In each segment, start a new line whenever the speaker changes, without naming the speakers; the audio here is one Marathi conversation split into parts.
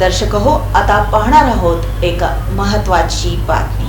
दर्शक हो आता पाहणार आहोत एक महत्वाची बातमी.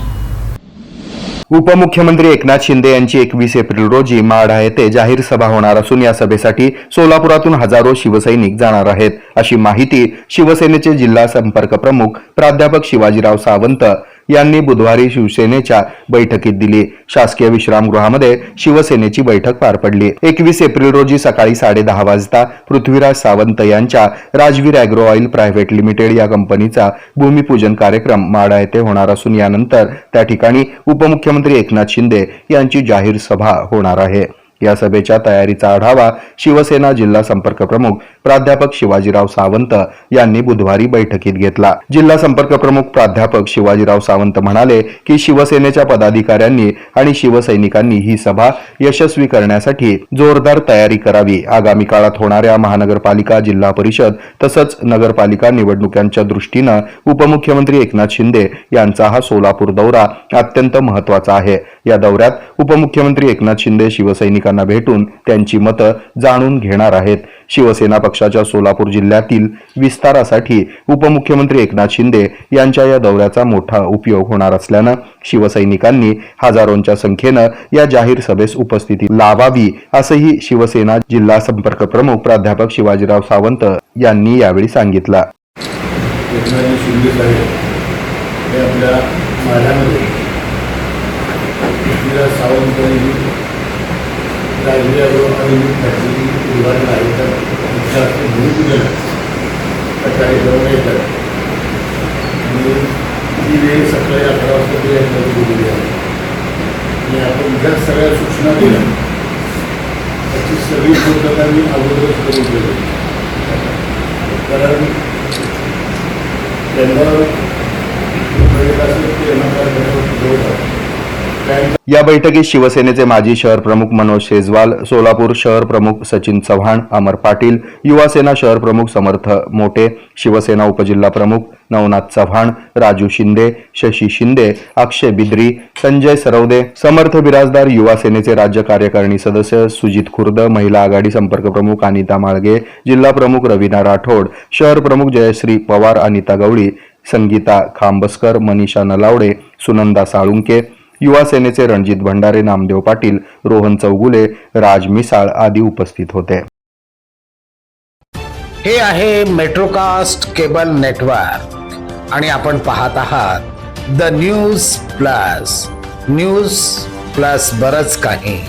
उपमुख्यमंत्री एकनाथ शिंदे यांची एकवीस एप्रिल रोजी माढा येथे जाहीर सभा होणार असून या सभेसाठी सोलापुरातून हजारो शिवसैनिक जाणार आहेत. अशी माहिती शिवसेनेचे जिल्हा संपर्क प्रमुख प्राध्यापक शिवाजीराव सावंत यांनी बुधवारी शिवसेनेच्या बैठकीत दिली. शासकीय विश्रामगृहामध्ये शिवसेनेची बैठक पार पडली. एकवीस एप्रिल रोजी सकाळी साडेदहा वाजता पृथ्वीराज सावंत यांच्या Rajveer agro oil private limited या कंपनीचा भूमिपूजन कार्यक्रम माडा येथे होणार असून यानंतर त्या ठिकाणी उपमुख्यमंत्री एकनाथ शिंदे यांची जाहीर सभा होणार आहे. या सभेच्या तयारीचा आढावा शिवसेना जिल्हा संपर्क प्रमुख प्राध्यापक शिवाजीराव सावंत यांनी बुधवारी बैठकीत घेतला. जिल्हा संपर्क प्रमुख प्राध्यापक शिवाजीराव सावंत म्हणाले की शिवसेनेच्या पदाधिकाऱ्यांनी आणि शिवसैनिकांनी ही सभा यशस्वी करण्यासाठी जोरदार तयारी करावी. आगामी काळात होणाऱ्या महानगरपालिका जिल्हा परिषद तसंच नगरपालिका निवडणुकांच्या दृष्टीनं उपमुख्यमंत्री एकनाथ शिंदे यांचा हा सोलापूर दौरा अत्यंत महत्त्वाचा आहे. या दौऱ्यात उपमुख्यमंत्री एकनाथ शिंदे शिवसैनिकांना भेटून त्यांची मतं जाणून घेणार आहेत. शिवसेना पक्षाच्या सोलापूर जिल्ह्यातील विस्तारासाठी उपमुख्यमंत्री एकनाथ शिंदे यांच्या या दौऱ्याचा मोठा उपयोग होणार असल्यानं शिवसैनिकांनी हजारोंच्या संख्येनं या जाहीर सभेस उपस्थिती लावावी असंही शिवसेना जिल्हा संपर्क प्रमुख प्राध्यापक शिवाजीराव सावंत यांनी यावेळी सांगितलं.
आपल्या सावंत यांनी राजकीय आणि फॅक्टरी उभारलं आहे तर त्यांच्या हस्ते भूमिपूजन त्या कार्यक्रमाला येतात आणि ती वेळ सकाळी अकरा वाजता ती एकनाथजी दिलेली आहे. आणि आपण ज्या सगळ्या सूचना दिल्या त्याची सगळी पूर्तता मी अगोदरच करून दिली कारण त्यांना उपयोग ते यांना
या बैठकीत शिवसेनेचे माजी शहर प्रमुख मनोज शेजवाल सोलापूर शहर प्रमुख सचिन चव्हाण अमर पाटील युवासेना शहर प्रमुख समर्थ मोटे शिवसेना उपजिल्हा प्रमुख नवनाथ चव्हाण राजू शिंदे शशी शिंदे अक्षय बिद्री संजय सरवदे समर्थ बिराजदार युवा सेनेचे राज्य कार्यकारिणी सदस्य सुजित खुर्द महिला आघाडी संपर्क प्रमुख अनिता माळगे जिल्हा प्रमुख रवीना राठोड शहर प्रमुख जयश्री पवार अनिता गवळी संगीता खांबसकर मनीषा नलावडे सुनंदा साळुंके युवा सेनेचे रणजित भंडारे नामदेव पाटील रोहन चौगुले राज मिसाळ आदी उपस्थित होते.
हे आहे मेट्रोकास्ट केबल नेटवर्क आणि आपण पाहत आहात the news plus news plus बरच काही.